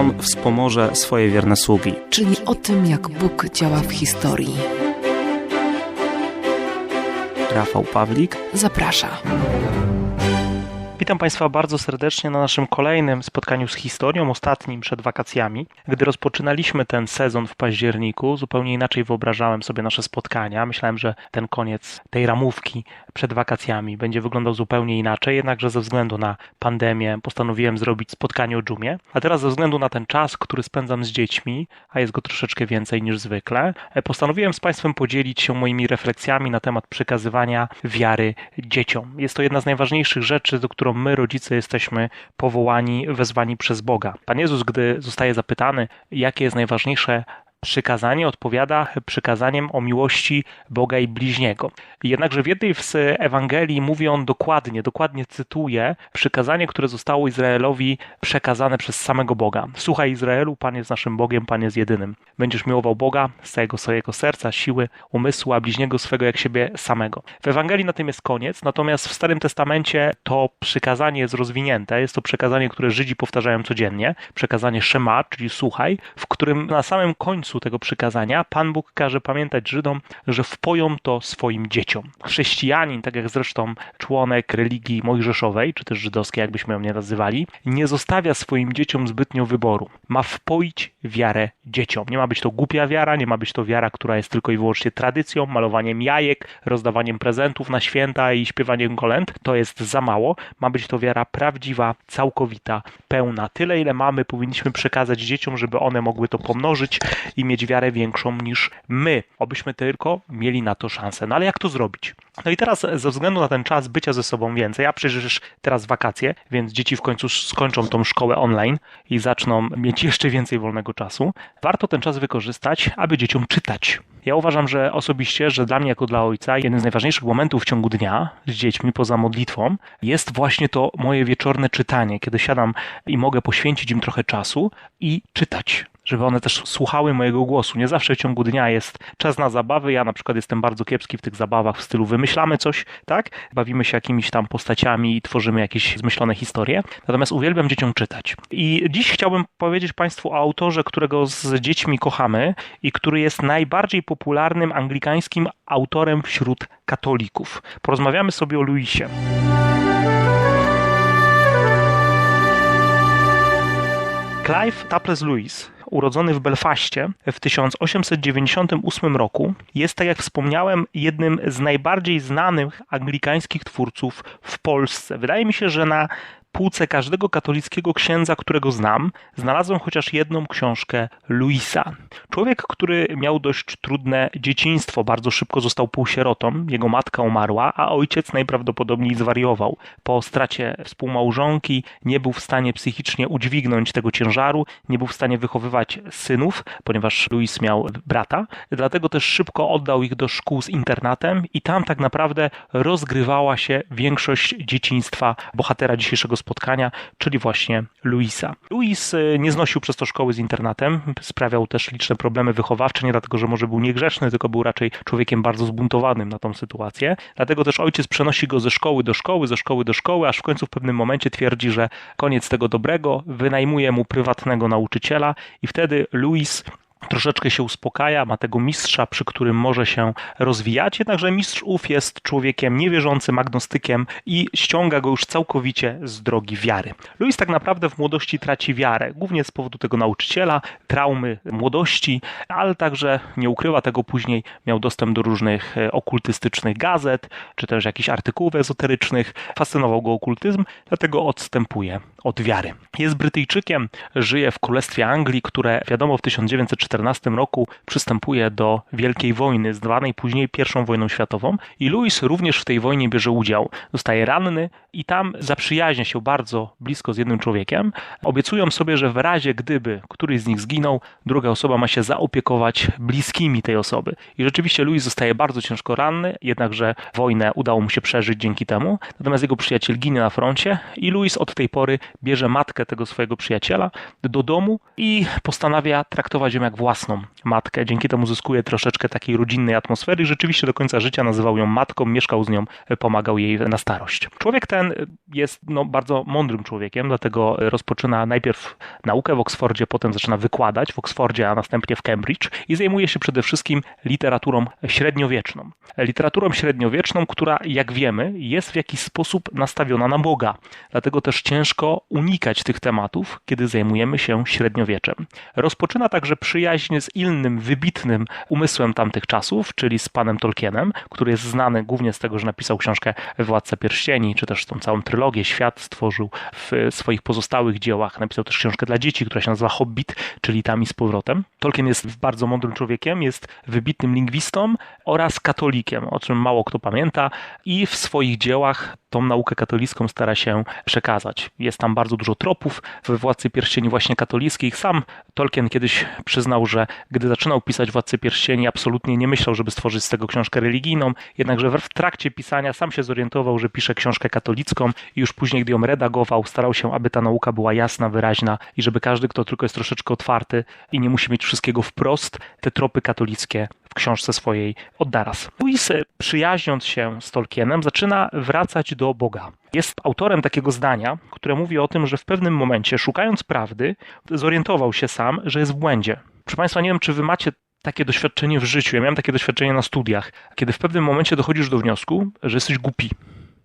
On wspomoże swoje wierne sługi. Czyli o tym, jak Bóg działa w historii. Rafał Pawlik. Zaprasza. Witam Państwa bardzo serdecznie na naszym kolejnym spotkaniu z historią, ostatnim przed wakacjami. Gdy rozpoczynaliśmy ten sezon w październiku, zupełnie inaczej wyobrażałem sobie nasze spotkania. Myślałem, że ten koniec tej ramówki przed wakacjami będzie wyglądał zupełnie inaczej, jednakże ze względu na pandemię postanowiłem zrobić spotkanie o dżumie. A teraz ze względu na ten czas, który spędzam z dziećmi, a jest go troszeczkę więcej niż zwykle, postanowiłem z Państwem podzielić się moimi refleksjami na temat przekazywania wiary dzieciom. Jest to jedna z najważniejszych rzeczy, do którą my, rodzice, jesteśmy powołani, wezwani przez Boga. Pan Jezus, gdy zostaje zapytany, jakie jest najważniejsze przykazanie odpowiada przykazaniem o miłości Boga i bliźniego. Jednakże w jednej z Ewangelii mówi on dokładnie, dokładnie cytuje przykazanie, które zostało Izraelowi przekazane przez samego Boga. Słuchaj Izraelu, Pan jest naszym Bogiem, Pan jest jedynym. Będziesz miłował Boga z całego swojego serca, siły, umysłu, a bliźniego swego jak siebie samego. W Ewangelii na tym jest koniec, natomiast w Starym Testamencie to przykazanie jest rozwinięte. Jest to przekazanie, które Żydzi powtarzają codziennie. Przekazanie Shema, czyli słuchaj, w którym na samym końcu końcu tego przykazania Pan Bóg każe pamiętać Żydom, że wpoją to swoim dzieciom. Chrześcijanin, tak jak zresztą członek religii mojżeszowej, czy też żydowskiej, jakbyśmy ją nie nazywali, nie zostawia swoim dzieciom zbytnio wyboru. Ma wpoić wiarę dzieciom. Nie ma być to głupia wiara, nie ma być to wiara, która jest tylko i wyłącznie tradycją, malowaniem jajek, rozdawaniem prezentów na święta i śpiewaniem kolęd. To jest za mało. Ma być to wiara prawdziwa, całkowita, pełna. Tyle, ile mamy, powinniśmy przekazać dzieciom, żeby one mogły to pomnożyć i mieć wiarę większą niż my. Obyśmy tylko mieli na to szansę. No ale jak to zrobić? No i teraz ze względu na ten czas bycia ze sobą więcej, a przecież teraz wakacje, więc dzieci w końcu skończą tą szkołę online i zaczną mieć jeszcze więcej wolnego czasu, warto ten czas wykorzystać, aby dzieciom czytać. Ja uważam, że osobiście, że dla mnie jako dla ojca jeden z najważniejszych momentów w ciągu dnia z dziećmi poza modlitwą jest właśnie to moje wieczorne czytanie, kiedy siadam i mogę poświęcić im trochę czasu i czytać żeby one też słuchały mojego głosu. Nie zawsze w ciągu dnia jest czas na zabawy. Ja na przykład jestem bardzo kiepski w tych zabawach w stylu wymyślamy coś, tak? Bawimy się jakimiś tam postaciami i tworzymy jakieś zmyślone historie. Natomiast uwielbiam dzieciom czytać. I dziś chciałbym powiedzieć Państwu o autorze, którego z dziećmi kochamy i który jest najbardziej popularnym anglikańskim autorem wśród katolików. Porozmawiamy sobie o Luisie. Clive Taples Lewis urodzony w Belfaście w 1898 roku, jest, tak jak wspomniałem, jednym z najbardziej znanych anglikańskich twórców w Polsce. Wydaje mi się, że na półce każdego katolickiego księdza, którego znam, znalazłem chociaż jedną książkę Luisa. Człowiek, który miał dość trudne dzieciństwo, bardzo szybko został półsierotą, jego matka umarła, a ojciec najprawdopodobniej zwariował. Po stracie współmałżonki nie był w stanie psychicznie udźwignąć tego ciężaru, nie był w stanie wychowywać synów, ponieważ Luis miał brata, dlatego też szybko oddał ich do szkół z internatem i tam tak naprawdę rozgrywała się większość dzieciństwa bohatera dzisiejszego spotkania, czyli właśnie Luisa. Luis e, nie znosił przez to szkoły z internatem, sprawiał też liczne problemy wychowawcze, nie dlatego, że może był niegrzeczny, tylko był raczej człowiekiem bardzo zbuntowanym na tą sytuację. Dlatego też ojciec przenosi go ze szkoły do szkoły, ze szkoły do szkoły, aż w końcu w pewnym momencie twierdzi, że koniec tego dobrego, wynajmuje mu prywatnego nauczyciela i wtedy Luis troszeczkę się uspokaja, ma tego mistrza, przy którym może się rozwijać, jednakże mistrz ów jest człowiekiem niewierzącym, agnostykiem i ściąga go już całkowicie z drogi wiary. Louis tak naprawdę w młodości traci wiarę, głównie z powodu tego nauczyciela, traumy młodości, ale także nie ukrywa tego później, miał dostęp do różnych e, okultystycznych gazet, czy też jakichś artykułów ezoterycznych, fascynował go okultyzm, dlatego odstępuje od wiary. Jest Brytyjczykiem, żyje w Królestwie Anglii, które wiadomo w 1914 roku przystępuje do Wielkiej Wojny, zwanej później I wojną światową i Louis również w tej wojnie bierze udział. Zostaje ranny i tam zaprzyjaźnia się bardzo blisko z jednym człowiekiem. Obiecują sobie, że w razie gdyby któryś z nich zginął, druga osoba ma się zaopiekować bliskimi tej osoby. I rzeczywiście Louis zostaje bardzo ciężko ranny, jednakże wojnę udało mu się przeżyć dzięki temu. Natomiast jego przyjaciel ginie na froncie i Louis od tej pory bierze matkę tego swojego przyjaciela do domu i postanawia traktować ją jak własną matkę. Dzięki temu zyskuje troszeczkę takiej rodzinnej atmosfery rzeczywiście do końca życia nazywał ją matką, mieszkał z nią, pomagał jej na starość. Człowiek ten jest no, bardzo mądrym człowiekiem, dlatego rozpoczyna najpierw naukę w Oksfordzie, potem zaczyna wykładać w Oksfordzie, a następnie w Cambridge i zajmuje się przede wszystkim literaturą średniowieczną. Literaturą średniowieczną, która, jak wiemy, jest w jakiś sposób nastawiona na Boga. Dlatego też ciężko unikać tych tematów, kiedy zajmujemy się średniowieczem. Rozpoczyna także przyjaźń z innym, wybitnym umysłem tamtych czasów, czyli z panem Tolkienem, który jest znany głównie z tego, że napisał książkę Władca Pierścieni, czy też tą całą trylogię Świat stworzył w swoich pozostałych dziełach. Napisał też książkę dla dzieci, która się nazywa Hobbit, czyli tam i z powrotem. Tolkien jest bardzo mądrym człowiekiem, jest wybitnym lingwistą oraz katolikiem, o czym mało kto pamięta i w swoich dziełach tą naukę katolicką stara się przekazać. Jest tam bardzo dużo tropów we Władcy Pierścieni właśnie katolickich. Sam Tolkien kiedyś przyznał, że gdy zaczynał pisać Władcy Pierścieni, absolutnie nie myślał, żeby stworzyć z tego książkę religijną, jednakże w trakcie pisania sam się zorientował, że pisze książkę katolicką i już później, gdy ją redagował, starał się, aby ta nauka była jasna, wyraźna i żeby każdy, kto tylko jest troszeczkę otwarty i nie musi mieć wszystkiego wprost, te tropy katolickie w książce swojej odnaraz. Louis, przyjaźniąc się z Tolkienem, zaczyna wracać do Boga. Jest autorem takiego zdania, które mówi o tym, że w pewnym momencie, szukając prawdy, zorientował się sam, że jest w błędzie. Proszę Państwa, nie wiem, czy Wy macie takie doświadczenie w życiu. Ja miałem takie doświadczenie na studiach, kiedy w pewnym momencie dochodzisz do wniosku, że jesteś głupi,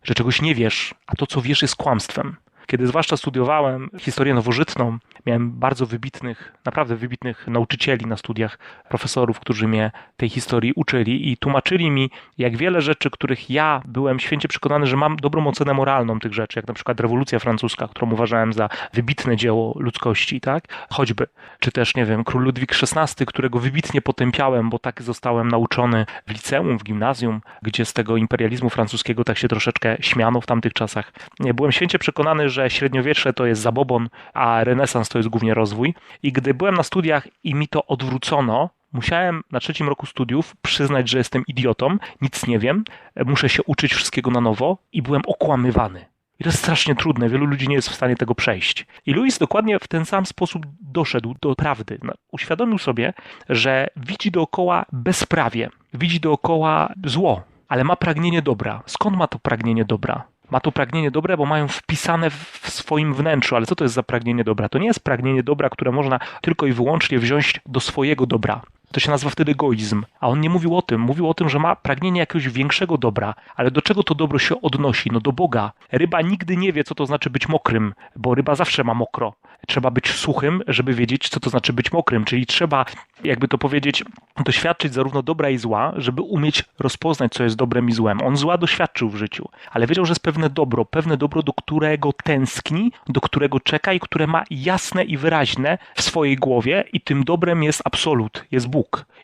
że czegoś nie wiesz, a to, co wiesz, jest kłamstwem. Kiedy zwłaszcza studiowałem historię nowożytną, miałem bardzo wybitnych, naprawdę wybitnych nauczycieli na studiach, profesorów, którzy mnie tej historii uczyli i tłumaczyli mi, jak wiele rzeczy, których ja byłem święcie przekonany, że mam dobrą ocenę moralną tych rzeczy, jak na przykład rewolucja francuska, którą uważałem za wybitne dzieło ludzkości, tak? Choćby. Czy też, nie wiem, król Ludwik XVI, którego wybitnie potępiałem, bo tak zostałem nauczony w liceum, w gimnazjum, gdzie z tego imperializmu francuskiego tak się troszeczkę śmiano w tamtych czasach. Byłem święcie przekonany, że średniowiecze to jest zabobon, a renesans to jest głównie rozwój. I gdy byłem na studiach i mi to odwrócono, musiałem na trzecim roku studiów przyznać, że jestem idiotą, nic nie wiem, muszę się uczyć wszystkiego na nowo i byłem okłamywany. I to jest strasznie trudne, wielu ludzi nie jest w stanie tego przejść. I Louis dokładnie w ten sam sposób doszedł do prawdy. No, uświadomił sobie, że widzi dookoła bezprawie, widzi dookoła zło, ale ma pragnienie dobra. Skąd ma to pragnienie dobra? Ma to pragnienie dobre, bo mają wpisane w swoim wnętrzu. Ale co to jest za pragnienie dobra? To nie jest pragnienie dobra, które można tylko i wyłącznie wziąć do swojego dobra. To się nazywa wtedy egoizm. A on nie mówił o tym. Mówił o tym, że ma pragnienie jakiegoś większego dobra. Ale do czego to dobro się odnosi? No do Boga. Ryba nigdy nie wie, co to znaczy być mokrym, bo ryba zawsze ma mokro. Trzeba być suchym, żeby wiedzieć, co to znaczy być mokrym. Czyli trzeba, jakby to powiedzieć, doświadczyć zarówno dobra i zła, żeby umieć rozpoznać, co jest dobrem i złem. On zła doświadczył w życiu, ale wiedział, że jest pewne dobro, pewne dobro, do którego tęskni, do którego czeka i które ma jasne i wyraźne w swojej głowie i tym dobrem jest absolut, jest Bóg.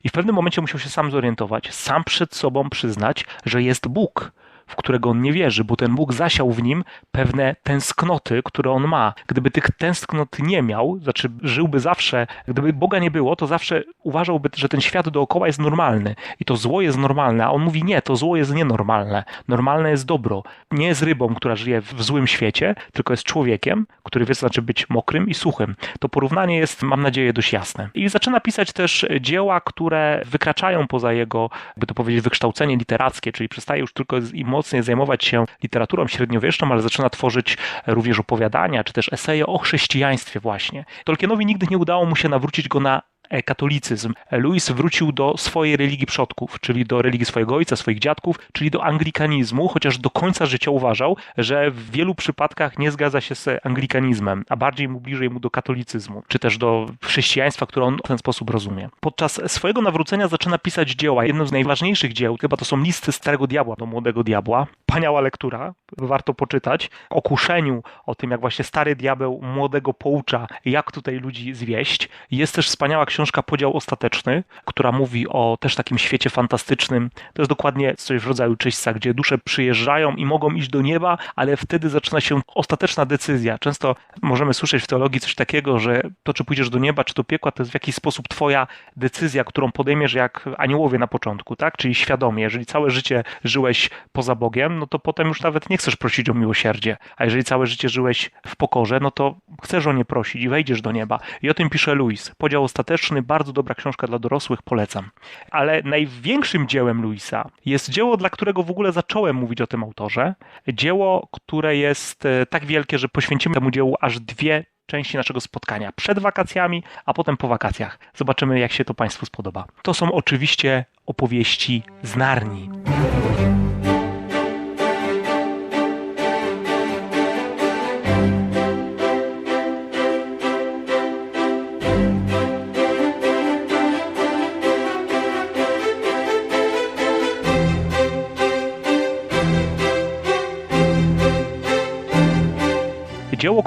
I w pewnym momencie musiał się sam zorientować, sam przed sobą przyznać, że jest Bóg w którego on nie wierzy, bo ten Bóg zasiał w nim pewne tęsknoty, które on ma. Gdyby tych tęsknot nie miał, znaczy żyłby zawsze, gdyby Boga nie było, to zawsze uważałby, że ten świat dookoła jest normalny i to zło jest normalne, a on mówi nie, to zło jest nienormalne. Normalne jest dobro. Nie jest rybą, która żyje w złym świecie, tylko jest człowiekiem, który wie, znaczy być mokrym i suchym. To porównanie jest, mam nadzieję, dość jasne. I zaczyna pisać też dzieła, które wykraczają poza jego, by to powiedzieć, wykształcenie literackie, czyli przestaje już tylko i mocniej zajmować się literaturą średniowieczną, ale zaczyna tworzyć również opowiadania, czy też eseje o chrześcijaństwie właśnie. Tolkienowi nigdy nie udało mu się nawrócić go na E, katolicyzm. Louis wrócił do swojej religii przodków, czyli do religii swojego ojca, swoich dziadków, czyli do anglikanizmu, chociaż do końca życia uważał, że w wielu przypadkach nie zgadza się z anglikanizmem, a bardziej mu bliżej mu do katolicyzmu, czy też do chrześcijaństwa, które on w ten sposób rozumie. Podczas swojego nawrócenia zaczyna pisać dzieła. Jedno z najważniejszych dzieł, chyba to są listy Starego Diabła do Młodego Diabła. Paniała lektura, warto poczytać. O kuszeniu, o tym jak właśnie Stary Diabeł Młodego poucza, jak tutaj ludzi zwieść. Jest też wspaniała książka książka Podział Ostateczny, która mówi o też takim świecie fantastycznym. To jest dokładnie coś w rodzaju czyśćca, gdzie dusze przyjeżdżają i mogą iść do nieba, ale wtedy zaczyna się ostateczna decyzja. Często możemy słyszeć w teologii coś takiego, że to, czy pójdziesz do nieba, czy do piekła, to jest w jakiś sposób twoja decyzja, którą podejmiesz jak aniołowie na początku, tak? Czyli świadomie. Jeżeli całe życie żyłeś poza Bogiem, no to potem już nawet nie chcesz prosić o miłosierdzie. A jeżeli całe życie żyłeś w pokorze, no to chcesz o nie prosić i wejdziesz do nieba. I o tym pisze Louis. Podział ostateczny, bardzo dobra książka dla dorosłych, polecam. Ale największym dziełem Louisa jest dzieło, dla którego w ogóle zacząłem mówić o tym autorze. Dzieło, które jest e, tak wielkie, że poświęcimy temu dziełu aż dwie części naszego spotkania. Przed wakacjami, a potem po wakacjach. Zobaczymy, jak się to Państwu spodoba. To są oczywiście opowieści z Narni.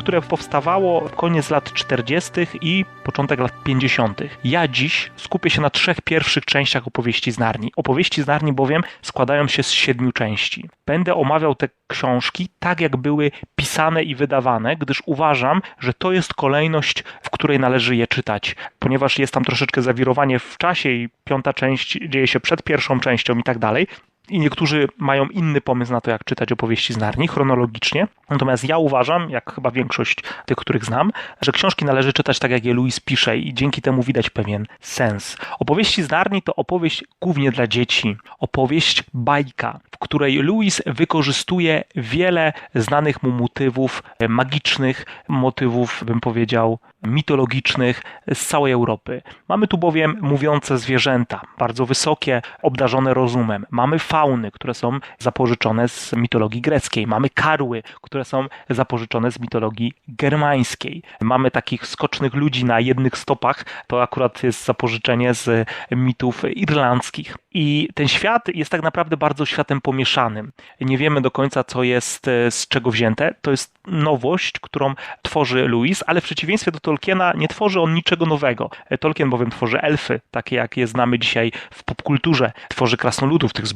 Które powstawało koniec lat 40. i początek lat 50. Ja dziś skupię się na trzech pierwszych częściach opowieści z Narni. Opowieści z Narni bowiem składają się z siedmiu części. Będę omawiał te książki tak, jak były pisane i wydawane, gdyż uważam, że to jest kolejność, w której należy je czytać, ponieważ jest tam troszeczkę zawirowanie w czasie i piąta część dzieje się przed pierwszą częścią i tak dalej i niektórzy mają inny pomysł na to, jak czytać opowieści z Narni chronologicznie. Natomiast ja uważam, jak chyba większość tych, których znam, że książki należy czytać tak, jak je Louis pisze i dzięki temu widać pewien sens. Opowieści z Narni to opowieść głównie dla dzieci. Opowieść bajka, w której Louis wykorzystuje wiele znanych mu motywów magicznych, motywów, bym powiedział, mitologicznych z całej Europy. Mamy tu bowiem mówiące zwierzęta, bardzo wysokie, obdarzone rozumem. Mamy fauny, które są zapożyczone z mitologii greckiej. Mamy karły, które są zapożyczone z mitologii germańskiej. Mamy takich skocznych ludzi na jednych stopach, to akurat jest zapożyczenie z mitów irlandzkich. I ten świat jest tak naprawdę bardzo światem pomieszanym. Nie wiemy do końca, co jest z czego wzięte. To jest nowość, którą tworzy Louis, ale w przeciwieństwie do Tolkiena nie tworzy on niczego nowego. Tolkien bowiem tworzy elfy, takie jak je znamy dzisiaj w popkulturze. Tworzy krasnoludów, tych z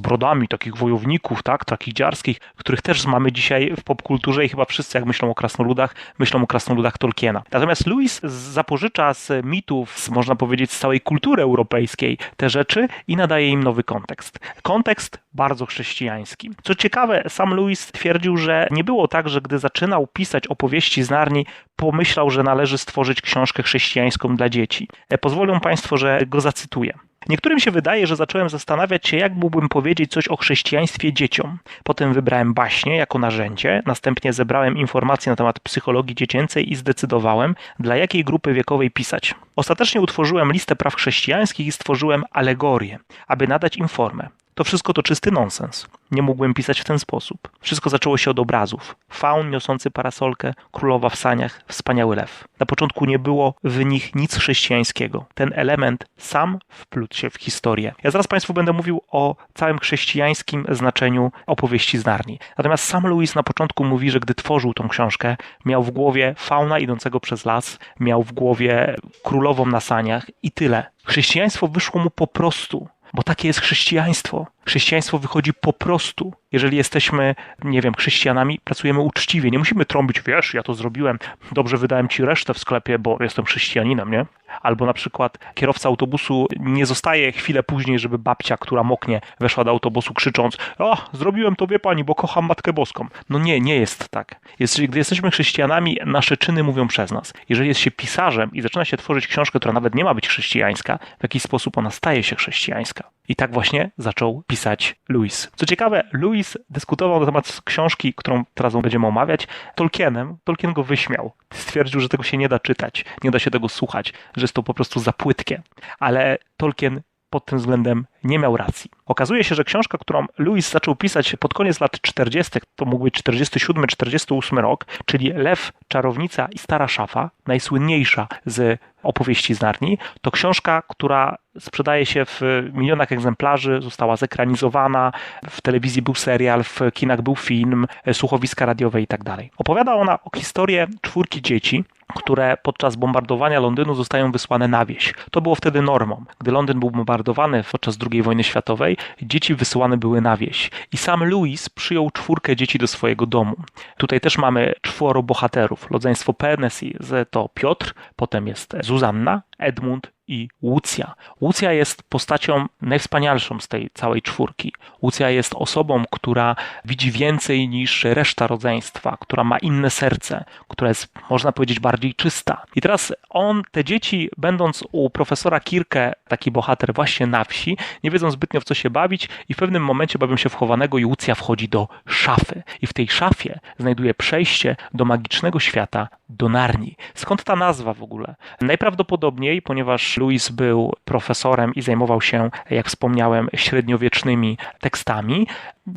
takich wojowników, tak, takich dziarskich, których też mamy dzisiaj w popkulturze i chyba wszyscy jak myślą o krasnoludach, myślą o krasnoludach Tolkiena. Natomiast Louis zapożycza z mitów, z, można powiedzieć z całej kultury europejskiej te rzeczy i nadaje im nowy kontekst. Kontekst bardzo chrześcijański. Co ciekawe, sam Louis twierdził, że nie było tak, że gdy zaczynał pisać opowieści z Narni, pomyślał, że należy stworzyć książkę chrześcijańską dla dzieci. E, pozwolą Państwo, że go zacytuję. Niektórym się wydaje, że zacząłem zastanawiać się, jak mógłbym powiedzieć coś o chrześcijaństwie dzieciom. Potem wybrałem baśnie jako narzędzie, następnie zebrałem informacje na temat psychologii dziecięcej i zdecydowałem, dla jakiej grupy wiekowej pisać. Ostatecznie utworzyłem listę praw chrześcijańskich i stworzyłem alegorię, aby nadać im formę. To wszystko to czysty nonsens. Nie mógłbym pisać w ten sposób. Wszystko zaczęło się od obrazów. Faun niosący parasolkę, królowa w saniach, wspaniały lew. Na początku nie było w nich nic chrześcijańskiego. Ten element sam wplótł się w historię. Ja zaraz Państwu będę mówił o całym chrześcijańskim znaczeniu opowieści z Narni. Natomiast sam Louis na początku mówi, że gdy tworzył tą książkę, miał w głowie fauna idącego przez las, miał w głowie królową na saniach i tyle. Chrześcijaństwo wyszło mu po prostu bo takie jest chrześcijaństwo. Chrześcijaństwo wychodzi po prostu. Jeżeli jesteśmy, nie wiem, chrześcijanami, pracujemy uczciwie. Nie musimy trąbić, wiesz, ja to zrobiłem, dobrze wydałem ci resztę w sklepie, bo jestem chrześcijaninem, nie? Albo na przykład kierowca autobusu nie zostaje chwilę później, żeby babcia, która moknie, weszła do autobusu krzycząc: O, zrobiłem to, wie pani, bo kocham Matkę Boską. No nie, nie jest tak. Jest, gdy jesteśmy chrześcijanami, nasze czyny mówią przez nas. Jeżeli jest się pisarzem i zaczyna się tworzyć książkę, która nawet nie ma być chrześcijańska, w jakiś sposób ona staje się chrześcijańska. I tak właśnie zaczął pisać Louis. Co ciekawe, Louis dyskutował na temat książki, którą teraz będziemy omawiać, Tolkienem. Tolkien go wyśmiał. Stwierdził, że tego się nie da czytać, nie da się tego słuchać, że jest to po prostu za płytkie. Ale Tolkien pod tym względem nie miał racji. Okazuje się, że książka, którą Lewis zaczął pisać pod koniec lat 40., to mógł być 47-48 rok, czyli Lew, Czarownica i Stara Szafa, najsłynniejsza z opowieści z Narni, to książka, która sprzedaje się w milionach egzemplarzy, została zekranizowana, w telewizji był serial, w kinach był film, słuchowiska radiowe i tak. Opowiada ona o historii czwórki dzieci, które podczas bombardowania Londynu zostają wysłane na wieś. To było wtedy normą. Gdy Londyn był bombardowany podczas II wojny światowej, dzieci wysyłane były na wieś. I sam Louis przyjął czwórkę dzieci do swojego domu. Tutaj też mamy czworo bohaterów. Rodzeństwo Pernesi to Piotr, potem jest Zuzanna, Edmund i Łucja. Łucja jest postacią najwspanialszą z tej całej czwórki. Łucja jest osobą, która widzi więcej niż reszta rodzeństwa, która ma inne serce, która jest, można powiedzieć, bardziej czysta. I teraz on, te dzieci, będąc u profesora Kirke, taki bohater właśnie na wsi, nie wiedzą zbytnio w co się bawić i w pewnym momencie bawią się w chowanego i Łucja wchodzi do szafy. I w tej szafie znajduje przejście do magicznego świata, do Narni. Skąd ta nazwa w ogóle? Najprawdopodobniej, ponieważ Louis był profesorem i zajmował się, jak wspomniałem, średniowiecznymi tekstami,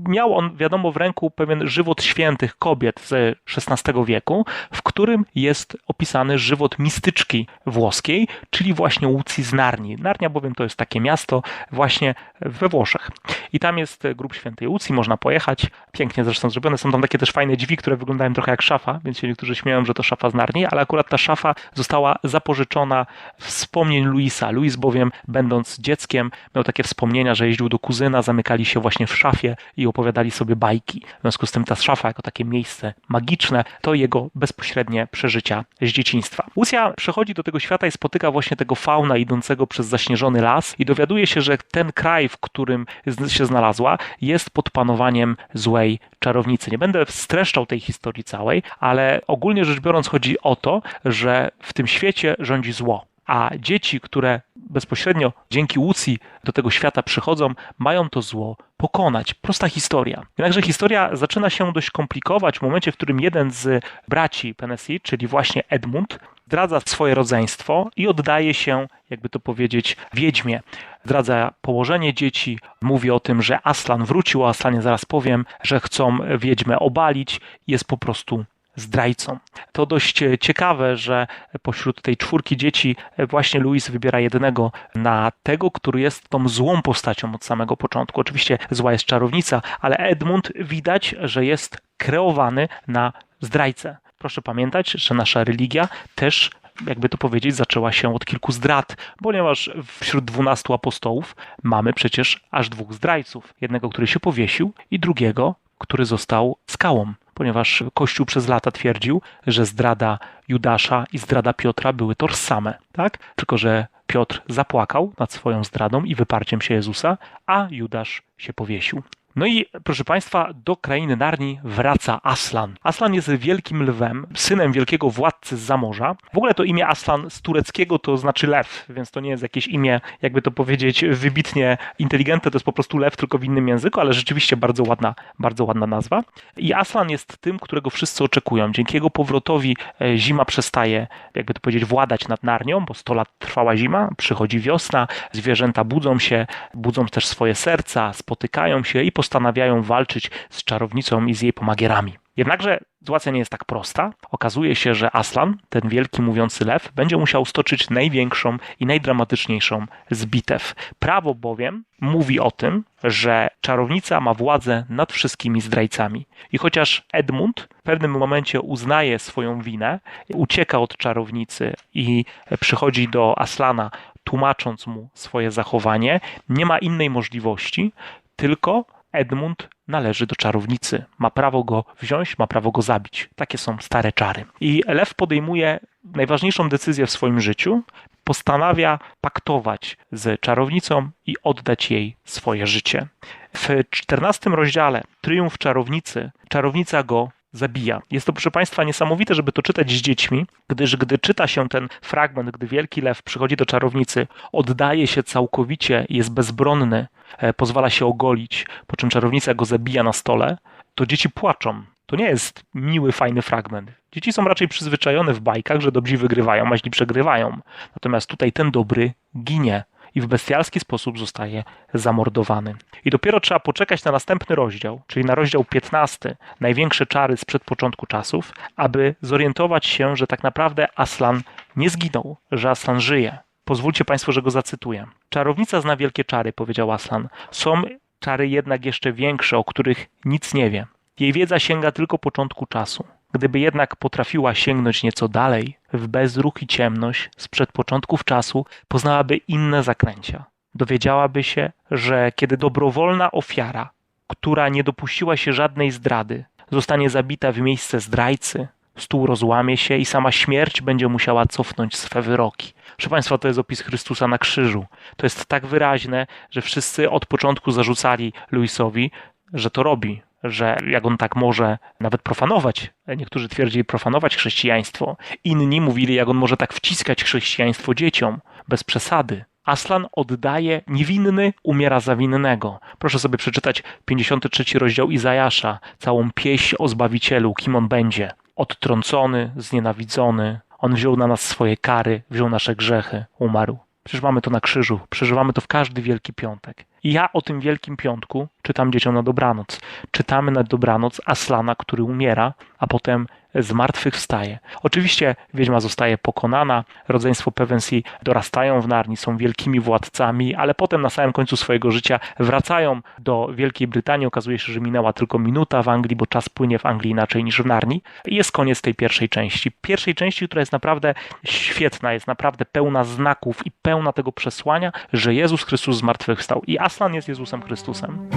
miał on, wiadomo, w ręku pewien żywot świętych kobiet z XVI wieku, w którym jest opisany żywot mistyczki włoskiej, czyli właśnie Łucji z Narni. Narnia bowiem to jest takie miasto właśnie we Włoszech. I tam jest grób świętej Łucji, można pojechać, pięknie zresztą zrobione. Są tam takie też fajne drzwi, które wyglądają trochę jak szafa, więc się niektórzy śmieją, że to szafa z Narni, ale akurat ta szafa została zapożyczona wspomnień Luisa. Luis bowiem, będąc dzieckiem, miał takie wspomnienia, że jeździł do kuzyna, zamykali się właśnie w szafie i opowiadali sobie bajki. W związku z tym ta szafa jako takie miejsce magiczne to jego bezpośrednie przeżycia z dzieciństwa. Lucia przechodzi do tego świata i spotyka właśnie tego fauna idącego przez zaśnieżony las i dowiaduje się, że ten kraj, w którym się znalazła, jest pod panowaniem złej czarownicy. Nie będę streszczał tej historii całej, ale ogólnie rzecz biorąc chodzi o to, że w tym świecie rządzi zło a dzieci, które bezpośrednio dzięki Łucji do tego świata przychodzą, mają to zło pokonać. Prosta historia. Jednakże historia zaczyna się dość komplikować w momencie, w którym jeden z braci Penesi, czyli właśnie Edmund, zdradza swoje rodzeństwo i oddaje się, jakby to powiedzieć, wiedźmie. Zdradza położenie dzieci, mówi o tym, że Aslan wrócił, o Aslanie zaraz powiem, że chcą wiedźmę obalić, jest po prostu zdrajcą. To dość ciekawe, że pośród tej czwórki dzieci właśnie Louis wybiera jednego na tego, który jest tą złą postacią od samego początku. Oczywiście zła jest czarownica, ale Edmund widać, że jest kreowany na zdrajcę. Proszę pamiętać, że nasza religia też jakby to powiedzieć, zaczęła się od kilku zdrad, ponieważ wśród dwunastu apostołów mamy przecież aż dwóch zdrajców. Jednego, który się powiesił i drugiego, który został skałą ponieważ Kościół przez lata twierdził, że zdrada Judasza i zdrada Piotra były tożsame, tak? Tylko, że Piotr zapłakał nad swoją zdradą i wyparciem się Jezusa, a Judasz się powiesił. No i proszę Państwa, do krainy Narni wraca Aslan. Aslan jest wielkim lwem, synem wielkiego władcy z zamorza. W ogóle to imię Aslan z tureckiego to znaczy lew, więc to nie jest jakieś imię, jakby to powiedzieć, wybitnie inteligentne, to jest po prostu lew, tylko w innym języku, ale rzeczywiście bardzo ładna, bardzo ładna nazwa. I Aslan jest tym, którego wszyscy oczekują. Dzięki jego powrotowi e, zima przestaje, jakby to powiedzieć, władać nad Narnią, bo 100 lat trwała zima, przychodzi wiosna, zwierzęta budzą się, budzą też swoje serca, spotykają się i postanawiają walczyć z czarownicą i z jej pomagierami. Jednakże sytuacja nie jest tak prosta. Okazuje się, że Aslan, ten wielki mówiący lew, będzie musiał stoczyć największą i najdramatyczniejszą z bitew. Prawo bowiem mówi o tym, że czarownica ma władzę nad wszystkimi zdrajcami. I chociaż Edmund w pewnym momencie uznaje swoją winę, ucieka od czarownicy i przychodzi do Aslana, tłumacząc mu swoje zachowanie, nie ma innej możliwości, tylko Edmund należy do czarownicy. Ma prawo go wziąć, ma prawo go zabić. Takie są stare czary. I Lew podejmuje najważniejszą decyzję w swoim życiu. Postanawia paktować z czarownicą i oddać jej swoje życie. W czternastym rozdziale Triumf Czarownicy czarownica go zabija. Jest to, proszę Państwa, niesamowite, żeby to czytać z dziećmi, gdyż gdy czyta się ten fragment, gdy wielki lew przychodzi do czarownicy, oddaje się całkowicie, jest bezbronny, e, pozwala się ogolić, po czym czarownica go zabija na stole, to dzieci płaczą. To nie jest miły, fajny fragment. Dzieci są raczej przyzwyczajone w bajkach, że dobrzy wygrywają, a źli przegrywają. Natomiast tutaj ten dobry ginie i w bestialski sposób zostaje zamordowany. I dopiero trzeba poczekać na następny rozdział, czyli na rozdział 15, największe czary sprzed początku czasów, aby zorientować się, że tak naprawdę Aslan nie zginął, że Aslan żyje. Pozwólcie Państwo, że go zacytuję. Czarownica zna wielkie czary, powiedział Aslan. Są czary jednak jeszcze większe, o których nic nie wie. Jej wiedza sięga tylko początku czasu. Gdyby jednak potrafiła sięgnąć nieco dalej, w bezruch i ciemność, sprzed początków czasu, poznałaby inne zakręcia. Dowiedziałaby się, że kiedy dobrowolna ofiara, która nie dopuściła się żadnej zdrady, zostanie zabita w miejsce zdrajcy, stół rozłamie się i sama śmierć będzie musiała cofnąć swe wyroki. Proszę Państwa, to jest opis Chrystusa na krzyżu. To jest tak wyraźne, że wszyscy od początku zarzucali Luisowi, że to robi, że jak on tak może nawet profanować, niektórzy twierdzili profanować chrześcijaństwo, inni mówili, jak on może tak wciskać chrześcijaństwo dzieciom, bez przesady. Aslan oddaje, niewinny umiera za winnego. Proszę sobie przeczytać 53 rozdział Izajasza, całą pieśń o Zbawicielu, kim on będzie. Odtrącony, znienawidzony, on wziął na nas swoje kary, wziął nasze grzechy, umarł. Przecież mamy to na krzyżu, przeżywamy to w każdy Wielki Piątek. I ja o tym Wielkim Piątku czytam dzieciom na dobranoc. Czytamy na dobranoc Aslana, który umiera, a potem zmartwychwstaje. Oczywiście wiedźma zostaje pokonana, rodzeństwo Pevensi dorastają w Narni, są wielkimi władcami, ale potem na samym końcu swojego życia wracają do Wielkiej Brytanii. Okazuje się, że minęła tylko minuta w Anglii, bo czas płynie w Anglii inaczej niż w Narni. I jest koniec tej pierwszej części. Pierwszej części, która jest naprawdę świetna, jest naprawdę pełna znaków i pełna tego przesłania, że Jezus Chrystus zmartwychwstał. I Aslan jest Jezusem Chrystusem.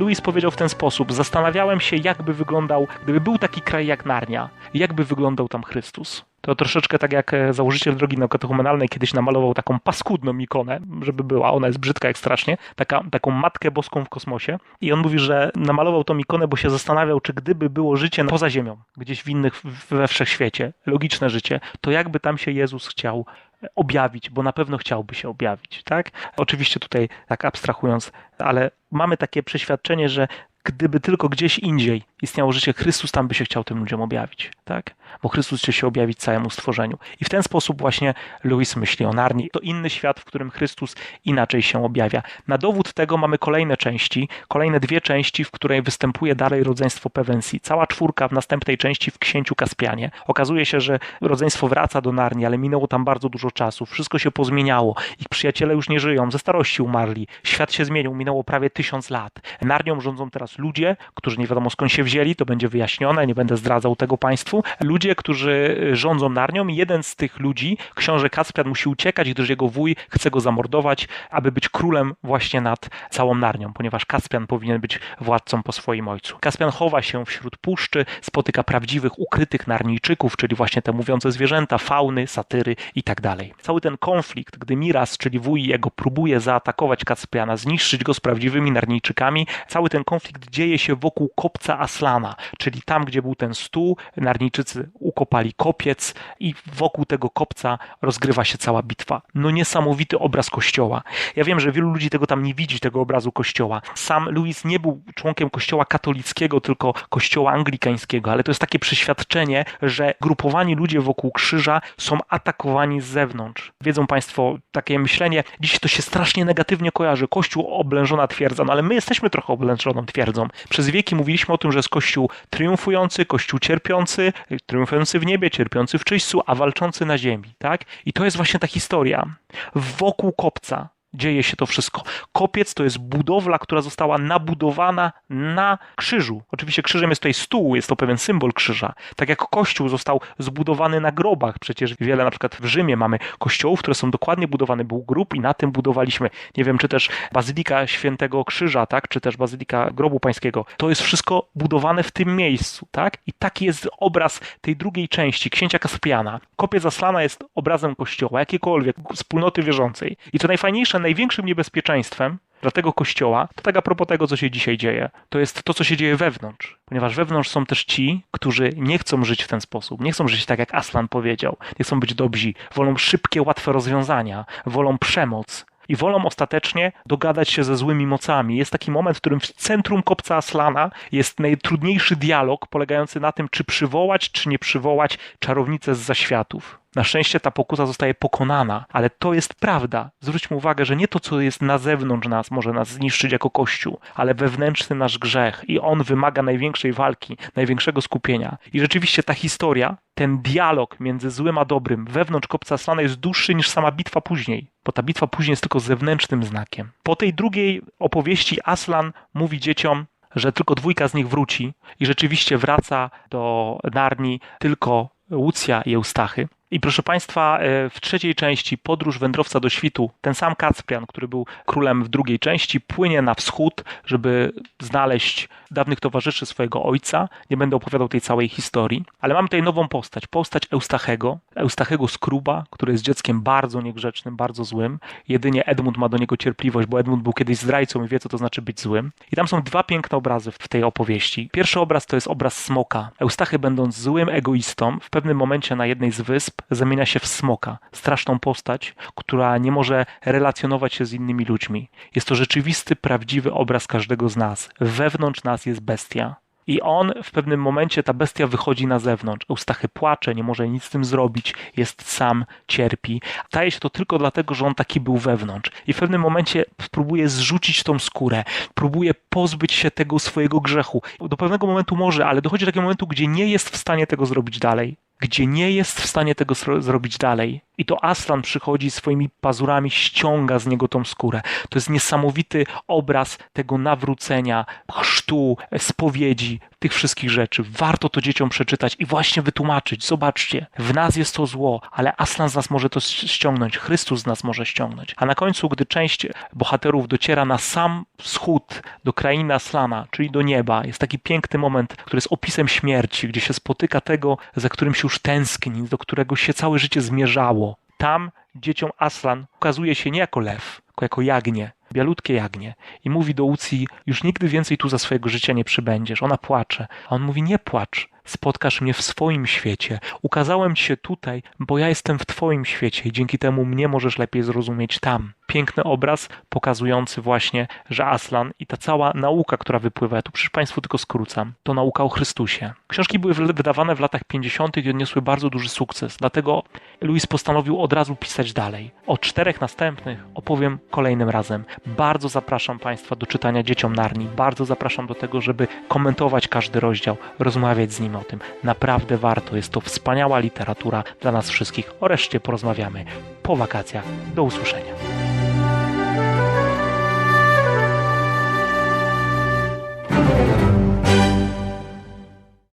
Louis powiedział w ten sposób: Zastanawiałem się, jakby wyglądał, gdyby był taki kraj jak Narnia, jakby wyglądał tam Chrystus. To troszeczkę tak jak e, założyciel drogi naukotechumenalnej kiedyś namalował taką paskudną ikonę, żeby była, ona jest brzydka jak strasznie, taka, taką matkę boską w kosmosie. I on mówi, że namalował tą ikonę, bo się zastanawiał, czy gdyby było życie poza Ziemią, gdzieś w innych, we wszechświecie, logiczne życie, to jakby tam się Jezus chciał objawić, bo na pewno chciałby się objawić, tak? Oczywiście tutaj tak abstrahując, ale mamy takie przeświadczenie, że gdyby tylko gdzieś indziej istniało życie, Chrystus tam by się chciał tym ludziom objawić, tak? Bo Chrystus chce się objawić całemu stworzeniu. I w ten sposób właśnie Louis myśli o Narni. To inny świat, w którym Chrystus inaczej się objawia. Na dowód tego mamy kolejne części, kolejne dwie części, w której występuje dalej rodzeństwo Pevensi. Cała czwórka w następnej części w Księciu Kaspianie. Okazuje się, że rodzeństwo wraca do Narni, ale minęło tam bardzo dużo czasu. Wszystko się pozmieniało. Ich przyjaciele już nie żyją, ze starości umarli. Świat się zmienił, minęło prawie tysiąc lat. Narnią rządzą teraz ludzie, którzy nie wiadomo skąd się wzięli, to będzie wyjaśnione, nie będę zdradzał tego Państwu. Ludzie, którzy rządzą Narnią i jeden z tych ludzi, książę Kaspian, musi uciekać, gdyż jego wuj chce go zamordować, aby być królem właśnie nad całą Narnią, ponieważ Kaspian powinien być władcą po swoim ojcu. Kaspian chowa się wśród puszczy, spotyka prawdziwych, ukrytych Narnijczyków, czyli właśnie te mówiące zwierzęta, fauny, satyry i tak. Cały ten konflikt, gdy Miras, czyli wuj jego, próbuje zaatakować Kaspiana, zniszczyć go z prawdziwymi Narnijczykami, cały ten konflikt dzieje się wokół kopca Aslana, czyli tam, gdzie był ten stół, Narnijczycy ukopali kopiec i wokół tego kopca rozgrywa się cała bitwa. No niesamowity obraz kościoła. Ja wiem, że wielu ludzi tego tam nie widzi, tego obrazu kościoła. Sam Louis nie był członkiem kościoła katolickiego, tylko kościoła anglikańskiego, ale to jest takie przeświadczenie, że grupowani ludzie wokół krzyża są atakowani z zewnątrz. Wiedzą Państwo, takie myślenie, dziś to się strasznie negatywnie kojarzy. Kościół oblężona twierdza, no ale my jesteśmy trochę oblężoną twierdzą. Przez wieki mówiliśmy o tym, że jest kościół triumfujący, kościół cierpiący, triumfujący w niebie, cierpiący w czyśćcu, a walczący na ziemi, tak? I to jest właśnie ta historia. Wokół kopca dzieje się to wszystko. Kopiec to jest budowla, która została nabudowana na krzyżu. Oczywiście krzyżem jest tutaj stół, jest to pewien symbol krzyża. Tak jak kościół został zbudowany na grobach. Przecież wiele, na przykład w Rzymie mamy kościołów, które są dokładnie budowane. Był grób i na tym budowaliśmy. Nie wiem, czy też Bazylika Świętego Krzyża, tak? Czy też Bazylika Grobu Pańskiego. To jest wszystko budowane w tym miejscu, tak? I taki jest obraz tej drugiej części, księcia Kaspiana. Kopiec Aslana jest obrazem kościoła, jakiejkolwiek wspólnoty wierzącej. I to najfajniejsze, największym niebezpieczeństwem dla tego kościoła, to tak a propos tego, co się dzisiaj dzieje, to jest to, co się dzieje wewnątrz. Ponieważ wewnątrz są też ci, którzy nie chcą żyć w ten sposób, nie chcą żyć tak, jak Aslan powiedział, nie chcą być dobrzy, wolą szybkie, łatwe rozwiązania, wolą przemoc, i wolą ostatecznie dogadać się ze złymi mocami. Jest taki moment, w którym w centrum kopca Aslana jest najtrudniejszy dialog polegający na tym, czy przywołać, czy nie przywołać czarownicę z zaświatów. Na szczęście ta pokusa zostaje pokonana, ale to jest prawda. Zwróćmy uwagę, że nie to, co jest na zewnątrz nas, może nas zniszczyć jako Kościół, ale wewnętrzny nasz grzech i on wymaga największej walki, największego skupienia. I rzeczywiście ta historia, ten dialog między złym a dobrym wewnątrz kopca Slana jest dłuższy niż sama bitwa później, bo ta bitwa później jest tylko zewnętrznym znakiem. Po tej drugiej opowieści Aslan mówi dzieciom, że tylko dwójka z nich wróci i rzeczywiście wraca do Narni tylko Łucja i Eustachy. I proszę Państwa, e, w trzeciej części Podróż wędrowca do świtu, ten sam Kacprian, który był królem w drugiej części, płynie na wschód, żeby znaleźć dawnych towarzyszy swojego ojca. Nie będę opowiadał tej całej historii, ale mamy tutaj nową postać, postać Eustachego, Eustachego Skruba, który jest dzieckiem bardzo niegrzecznym, bardzo złym. Jedynie Edmund ma do niego cierpliwość, bo Edmund był kiedyś zdrajcą i wie, co to znaczy być złym. I tam są dwa piękne obrazy w tej opowieści. Pierwszy obraz to jest obraz smoka. Eustachy, będąc złym egoistą, w pewnym momencie na jednej z wysp zamienia się w smoka, straszną postać, która nie może relacjonować się z innymi ludźmi. Jest to rzeczywisty, prawdziwy obraz każdego z nas. Wewnątrz nas jest bestia. I on w pewnym momencie, ta bestia wychodzi na zewnątrz. Eustachy płacze, nie może nic z tym zrobić, jest sam, cierpi. Staje się to tylko dlatego, że on taki był wewnątrz. I w pewnym momencie próbuje zrzucić tą skórę, próbuje pozbyć się tego swojego grzechu. Do pewnego momentu może, ale dochodzi do takiego momentu, gdzie nie jest w stanie tego zrobić dalej gdzie nie jest w stanie tego zrobić dalej. I to Aslan przychodzi swoimi pazurami, ściąga z niego tą skórę. To jest niesamowity obraz tego nawrócenia, chrztu, spowiedzi, tych wszystkich rzeczy. Warto to dzieciom przeczytać i właśnie wytłumaczyć. Zobaczcie, w nas jest to zło, ale Aslan z nas może to ściągnąć, Chrystus z nas może ściągnąć. A na końcu, gdy część bohaterów dociera na sam wschód, do krainy Aslana, czyli do nieba, jest taki piękny moment, który jest opisem śmierci, gdzie się spotyka tego, za którym się już tęskni, do którego się całe życie zmierzało. Tam dzieciom Aslan ukazuje się nie jako lew, tylko jako jagnię, bialutkie jagnię. I mówi do Ucji, już nigdy więcej tu za swojego życia nie przybędziesz. Ona płacze. A on mówi, nie płacz spotkasz mnie w swoim świecie. Ukazałem ci się tutaj, bo ja jestem w twoim świecie i dzięki temu mnie możesz lepiej zrozumieć tam. Piękny obraz pokazujący właśnie, że Aslan i ta cała nauka, która wypływa, ja tu przecież Państwu tylko skrócam, to nauka o Chrystusie. Książki były wydawane w latach 50. i odniosły bardzo duży sukces, dlatego Louis postanowił od razu pisać dalej. O czterech następnych opowiem kolejnym razem. Bardzo zapraszam Państwa do czytania Dzieciom Narni, bardzo zapraszam do tego, żeby komentować każdy rozdział, rozmawiać z nim o tym. Naprawdę warto, jest to wspaniała literatura dla nas wszystkich. O reszcie porozmawiamy po wakacjach. Do usłyszenia.